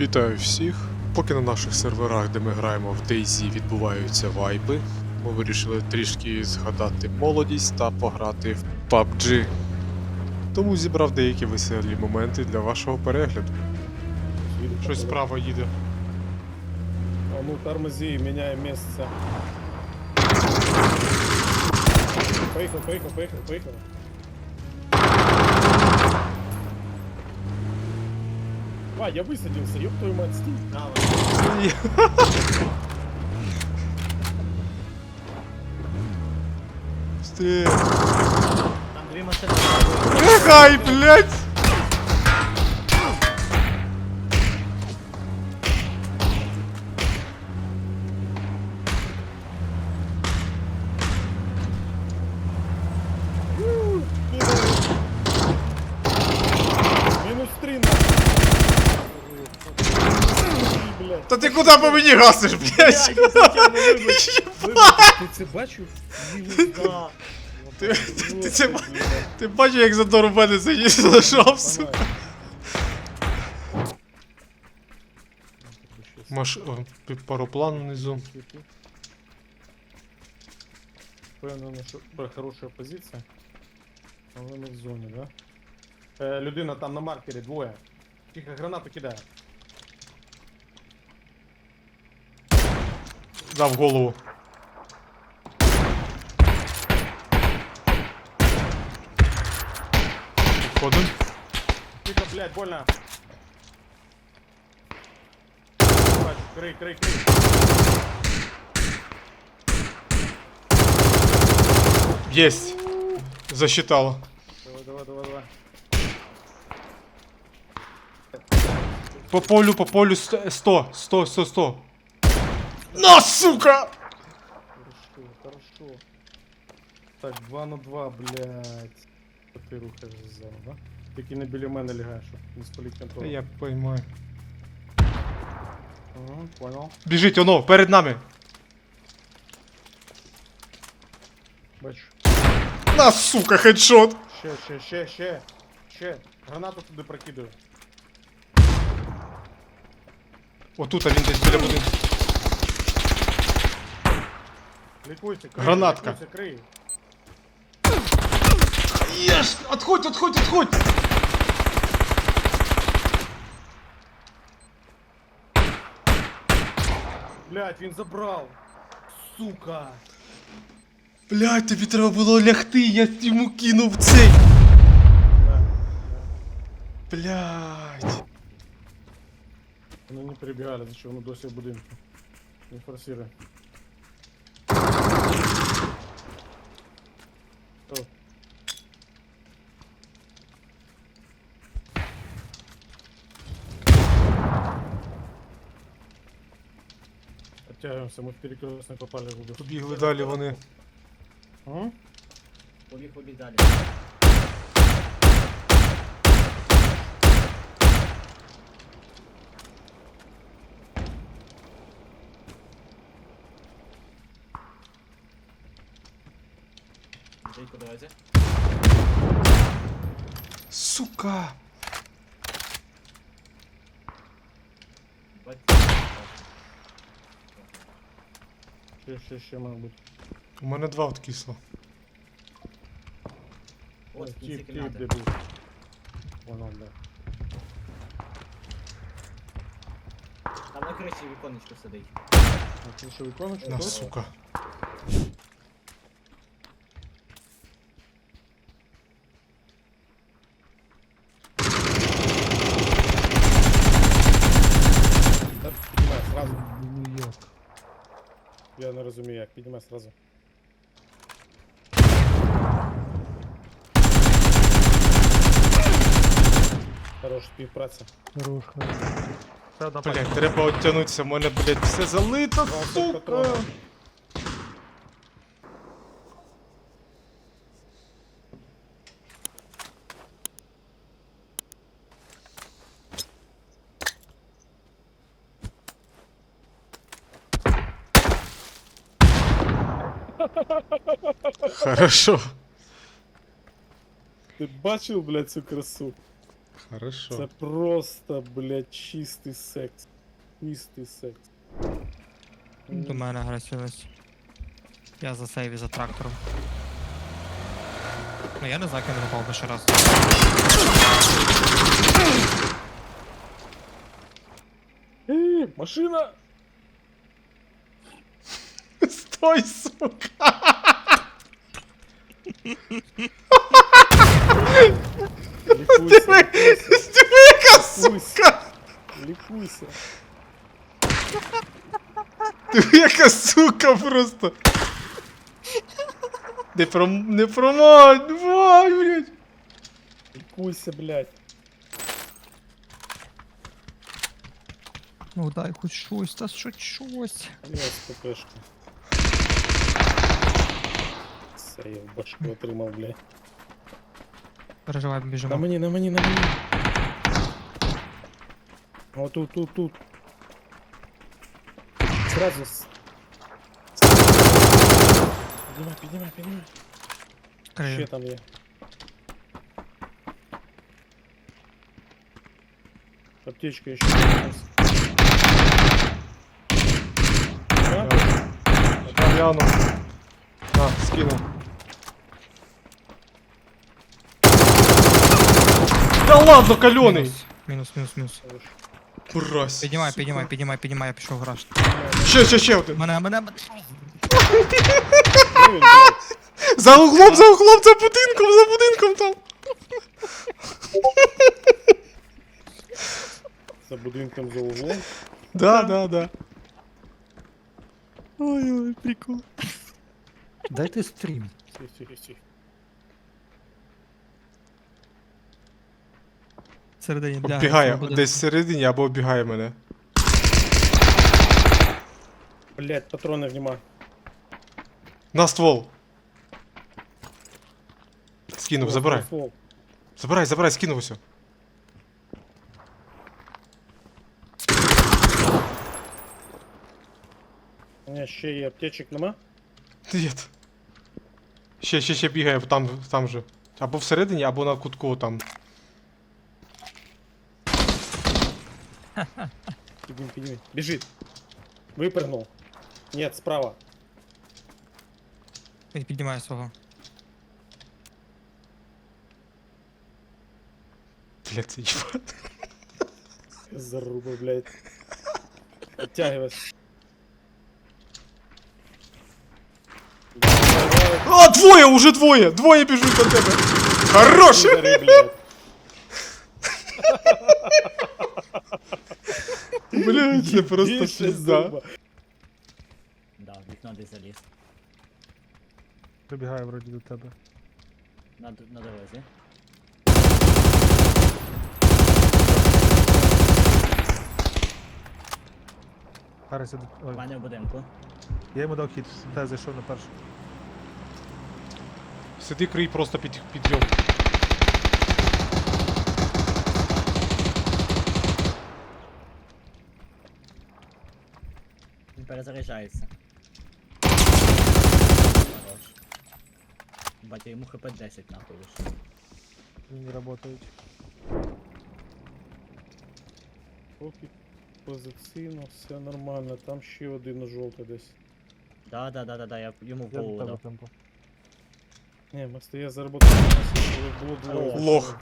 Вітаю всіх. Поки на наших серверах, де ми граємо в DayZ, відбуваються вайби, ми вирішили трішки згадати молодість та пограти в PUBG. Тому зібрав деякі веселі моменти для вашого перегляду. Щось справа їде. А ну тормози, меняем место. Поехал, поехал, поехал, поехал. А, я высадился, ёб твою мать, стій. Стрій. Там дві машини. Нехай, блядь! Куди по мені гасиш, блядь? Ти це бачив? Ти, ти, це ти бачиш, як задор у мене заїзд лежав, сука? Маш... о, пароплан внизу. Впевнений, що хороша позиція. Але ми в зоні, да? Е, людина там на маркері, двоє. Тихо, гранату кидає. Дав голову. Ходим. Тихо, блядь, больно. Бачу, Крий, крий, крий. Єсть. Засчитало. Давай, давай, давай, давай. По полю, по полю 100, 100, 100, 100. На, сука! Хорошо, хорошо. Так, 2 на 2, блядь. Ти рухаєш ззаду, да? Тільки не біля мене лягаєш, щоб не спалить контроль. Я поймаю. Ага, понял. Біжить, оно, перед нами. Бачу. На, сука, хедшот. Ще, ще, ще, ще. Ще. Гранату туди прокидаю. Отут він десь біля будинку. Лікуйся, крий, Гранатка. Лікуйся, крий. Єш! Отходь, отходь, отходь! Блядь, він забрав. Сука. Блядь, тобі треба було лягти, я йому кинув цей. Да. Блядь. Вони не перебігали, за що воно досі в будинку. Не форсируй. Оттягиваемся, мы в перекрестный попали в угол. Побігли далі вони. Ага. Побіг, побіг далі. Сука. Ще, ще, ще, мабуть. У мене два откисло. Ось в кінці тип, тип, кімнати. де був. Воно, да. Там на кричі віконечко сидить. А ти що виконуєш? На, сука. Так, піднімай сразу. Я не розумію як, піднімай сразу. Хорош, співпраця. Хорош, хорош. Блять, треба оттянутися, у мене, блядь, все залито, 20 сука. Хорошо. Ти бачив, блядь, цю красу? Хорошо. Це просто, блядь, чистий секс. Чистий секс. До мене агресивність. Я за сейві за трактором. Ну я не знаю, як я не попав би ще раз. Е, машина! Стой, сука! Лікуйся, Яка сука! лікуйся. Ти яка сука просто! Не пром... Не промать, давай, блядь! Лікуйся, блядь. Ну дай хоч щось, та що щось. Я з ППшки. Все, я в башку отримав, блядь. Переживай, На біжимо. мені, на мені, на мені. О, тут, тут, тут. Сразу с... Піднімай, піднімай, піднімай. Ще Крию. там є. Аптечка еще. А? Я гляну. На, скину. ладно, каленый! Мінус, мінус, мінус, мінус. Мразь. Піднімай, сука. піднімай, піднімай, піднімай, я пішов в гараж. Ще, ще, ще один. Мене, мене, мене. Де він, блядь? За углом, за углом, за будинком, за будинком там. За будинком за углом. Да, да, да. Ой, ой, прикол. Дайте стрім. Тихо, тихо, тихо. Всередині, бля. Оббігає, буде- десь всередині або оббігає мене. Блядь, патроны внима. На ствол. Скинув, забирай. Фол. Забирай, забирай, скинув усе. У меня ще є аптечек нема. Нет. Ще, ще, ще бігає там, там же. Або всередині, або на кутку там. Піднім, піднім. Біжить. Випрыгнув. Нет, справа. Він піднімає свого. Бля, це їбать. Заруба, блядь. Оттягивайся. А, двоє, уже двоє! Двоє біжуть до тебе. Хорош! Пидоры, блядь. Бля, це просто Більше зуба. Да, в вікно десь заліз. Прибігає вроді до тебе. На, д- на дорозі. Гаррис, іде- У ой, мене в будинку. я йому дав хід, та зайшов на першу. Сиди, крий просто під, підйом. Він перезаряджається. Хорош. Батя йому хп 10 нахуй лише. Не працюють. Поки позиційно, все нормально. Там ще один жовтий десь. Да, да, да, да, да, я йому в голову дав. Не, ми стоя заработали було двоє. Лох.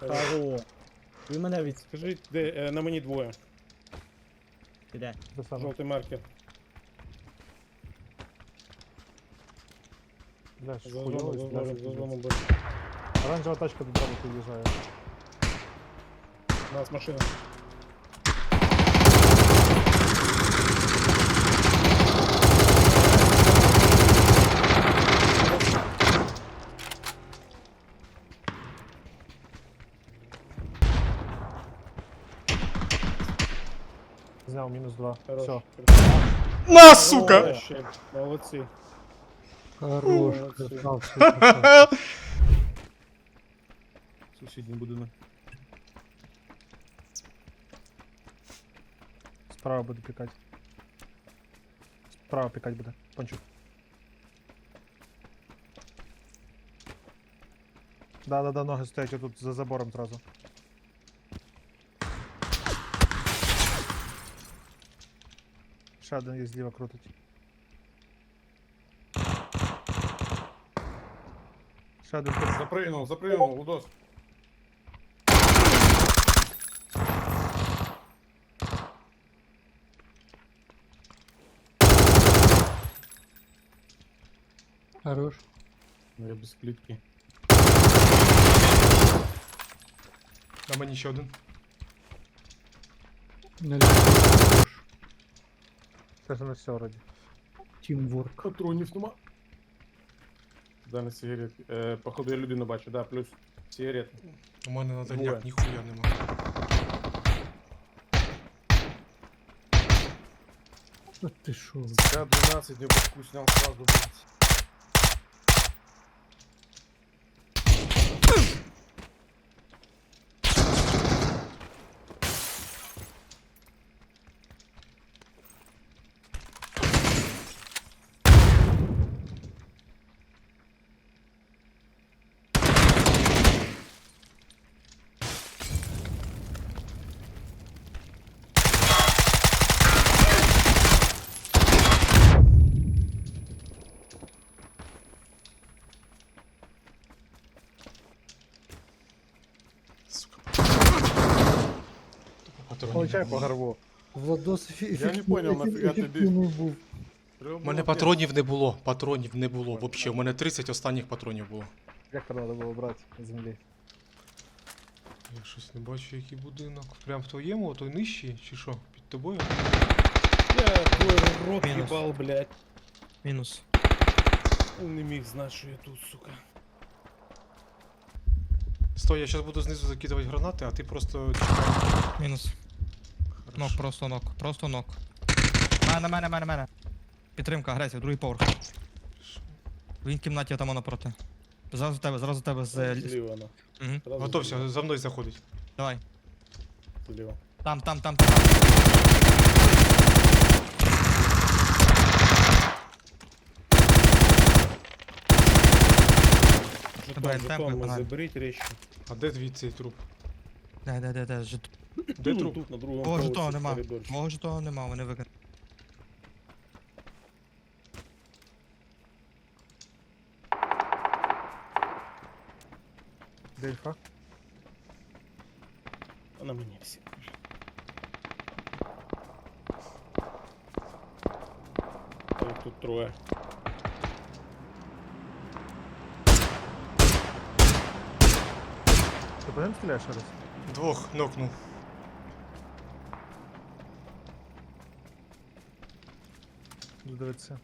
Таро. Він мене від... Скажіть, де е, на мені двоє. Піде. Те саме. Жовтий маркер. Бля, За ж зону, хуйовий, за бля, зону, це за зону. пиздець. бачу. Оранжева тачка до тебе під'їжджає. У нас машина. Зняв мінус два. Хорош. Все. На, сука! О, ще. Молодці. Хорош, Молодці. красавчик. Сусідній будинок. Справа буде пікати. Справа пікати буде. Пончук. Да, да, да, ноги стоять отут за забором зразу. Ще один є зліва крутить. Ще один пиз- Запрыгнул, запрыгнул, Удос. Хорош. Ну, Я без клітки. На мені ще один. Це ж на все вроді. Тімворк. Патронів нема. Далі сигарети. Е, походу я людину бачу, да, плюс сигарети. У мене на Двоє. дальняк ніхуя нема. Та ти шо? Я 12 не башку снял сразу, блядь. Получай по горбу. Владос Я не понял, нафіга тобі. був. У мене патронів не було, патронів не було взагалі. У мене 30 останніх патронів було. Як треба було брати з землі? Я щось не бачу, який будинок. Прям в твоєму, той нижчий, чи що? Під тобою? Я твой рот Мінус. їбал, блядь. Мінус. Не міг знати, що я тут, сука. Стой, я зараз буду знизу закидувати гранати, а ти просто. Мінус. Нок, просто нок. Просто нок. Мене, мене, мене, мене. Підтримка, агресія, другий поверх. Він в кімнаті там напроти. Зразу тебе, зразу тебе з. Зліва, на. Мгм. Зразу Готовся, за мною заходить. Давай. Зліва. Там, там, там, там. Жетон, темпи, жетон, погнали. заберіть речі. А де твій цей труп? Де, де, де, де. Жит... Де труп? Тут, на другому Мого жетона нема. Мого жетона нема, вони викинули. Дельфа. А на мені всі. Тут троє. Ти по ним стріляєш раз? Двох нокнув. Буду дивитися.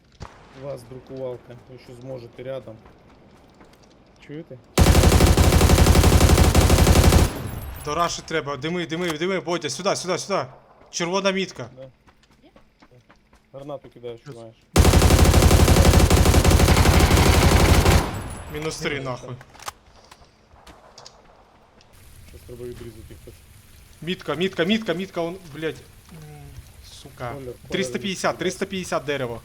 Вас друкувалка, ви що зможете рядом. Чуєте? До раші треба. Дими, дими, дими, Бодя, сюди, сюди, сюди. Червона мітка. Да. Гранату кидаєш, Плюс. маєш. Мінус три, нахуй. Щось треба відрізати їх теж. Мітка, мітка, мітка, мітка, он, блядь. М, Сука. Колір, колір 350, 350 дерево.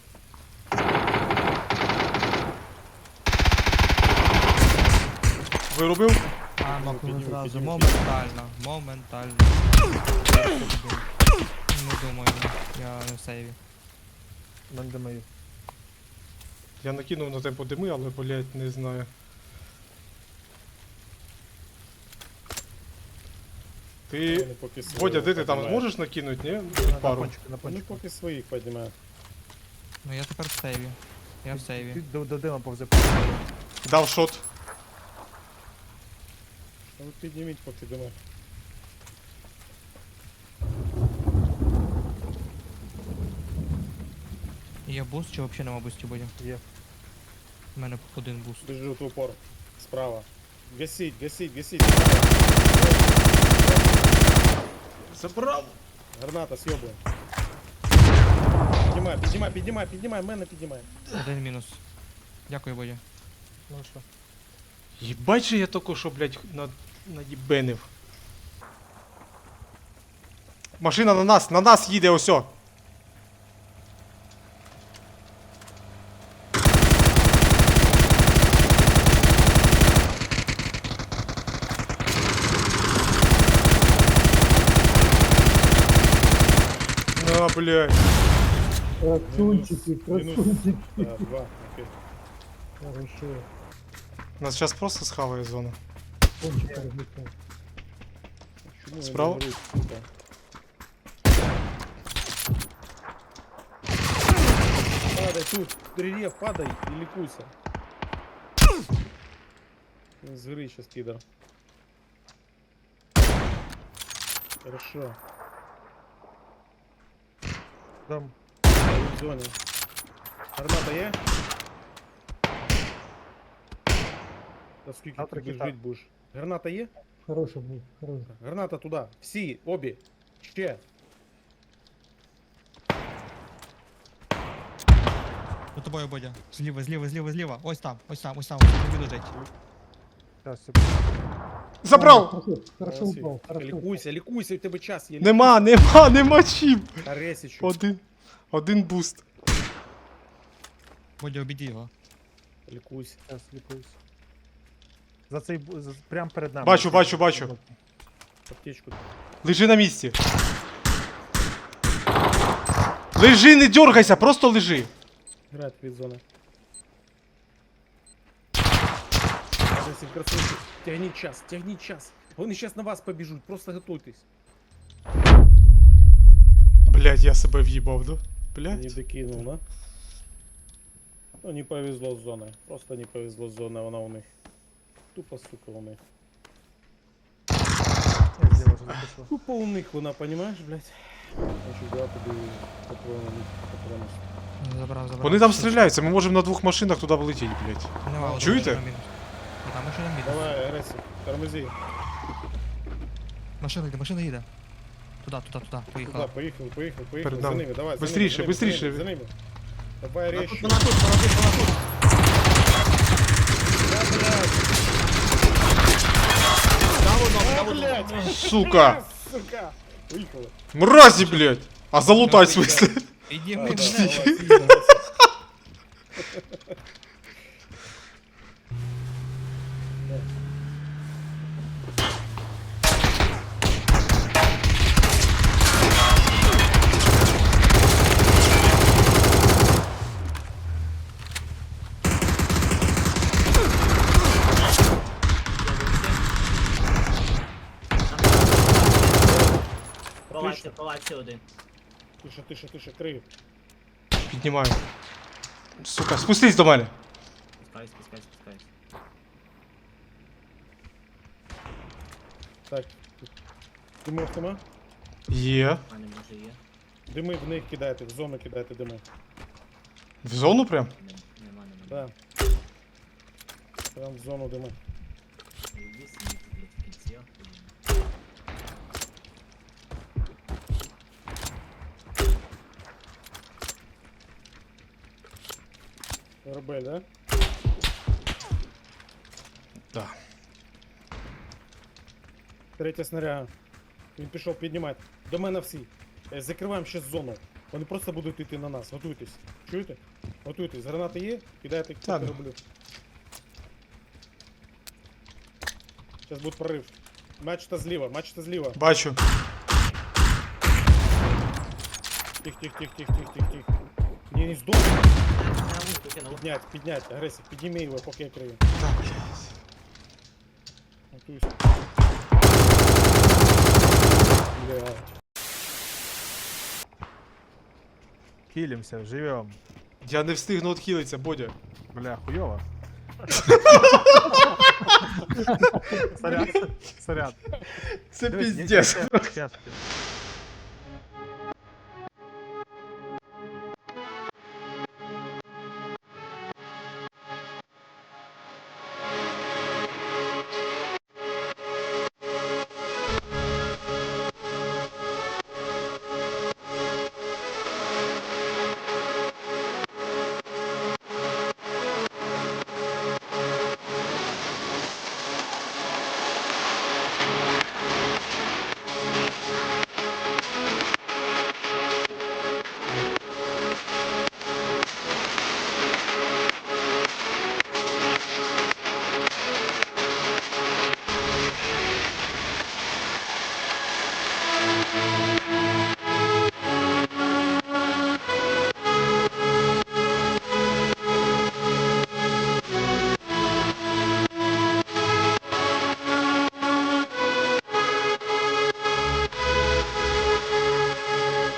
Вирубив? А, підніму, зразу. Моментально. Моментально. Не думаю, я не в сейві. Я накинув на темпо дими, але, блядь, не знаю. Ти. Вони поки свої Бодя, де ти там піднімають. зможеш накинути, ні? На Пару. на Вони пончику. поки своїх піднімають. Ну я тепер в сейві. Я в сейві. Ти до, до дима повзе. Дав шот. А ви підніміть поки дими. Є буст чи взагалі нема бустів буде? Є. У мене один буст. Держу в упор. Справа. Гасіть, гасіть, гасіть. Забрав. Граната съебує. Піднімай, піднімай, піднімай, піднімай, мене піднімай. Один мінус. Дякую, Бодя. Ну що? Їбать же я тільки що, блядь, над... надібенив. Машина на нас, на нас їде осьо. Блядь. Красунчики, красунчики. Да, два. Окей. Хорошо. Нас зараз просто схаває зона. Кончик я Справа? не говорю, сука? Падай тут, прирев, падай и ликуйся. Сгоры сейчас, пидор. Хорошо. Там Я в зоне. Граната є? Та скільки Завтра ти кита. жить будеш? Граната є? хороший был, хороший. Граната туди. Всі, обі. Ще. За тобою, Бодя. Зліва, зліва, зліва, зліва. Ось там, ось там, ось там, ось тобі лежить. Сейчас, секунду. Забрав! Хорошо, хорошо Молодці. хорошо. Лікуйся, лікуйся, у тебе час є. Нема, нема, нема чим! Один. Один буст. Бодя, обійди його. Лікуйся. Сейчас лікуюсь. За цей, бу- за, прям перед нами. Бачу, бачу, бачу. Аптечку. Лежи на місці. Лежи, не дергайся, просто лежи. Грати від зони. Аресів, красунчик. Тягніть час, тягніть час. Вони зараз на вас побіжуть, просто готуйтесь. Блять, я себе в'їбав, да? Не Блять. докинув, да? Ну, не повезло з зоною. Просто не повезло з зоною, вона у них. Тупо, сука, у них. Я сделал, что запишу. Тупо у них вона, понімаєш, блядь? Хочу дати тобі патрони, патрони. Забрав, забрав. Вони там стріляються, ми можемо на двох машинах туди влетіти, блять. Нема, одна Чуєте? машина мінус. І там машина мінус. Давай, Аресі, тормози. Машина йде, машина їде. Туди, туди, туди, Туда, поїхала. поїхали, поїхали, поїхали. Перед За нами. ними, давай, за Бистріше, ними, за ними, бистріше. За ними. Давай Вона резче. тут, вона тут, вона тут, вона тут. Да, блядь. Дав одного, А, дав одного. блядь. Сука! Сука. Поїхали. Мразі, блять! А залутать в смысле? Підніми А, мене. Давай, давай. Палаці, палаці один. Тише, тише, тише, крив. Піднімаю. Сука, спустись до мене. Спускаюсь, спускаюсь, спускаюсь. Так. Димов нема? Є. У мене може є. Дими в них кидайте, в зону кидайте дими. В зону прям? Нем- Нема, нема. Да. Прям в зону дими. РБ, да? Да. Третя снаряга. Він пішов піднімати. До мене всі. Е, Закриваємо ще зону. Вони просто будуть йти на нас. Готуйтесь. Чуєте? Готуйтесь. Гранати є? Кидайте Так. роблю. Зараз буде прорив. Мачта зліва, мачта зліва. Бачу. Тих, тих, тих, тих, тих, тих, тих. Ні, не здох. Кинув. Піднять, піднять, агресив. Підніми його, поки я крию. Так, блядь. Готуйся. Блядь. Хилимся, живем. Я не встигну відхилитися, Бодя. Бля, хуёво. Сорян, сорян. Це піздець.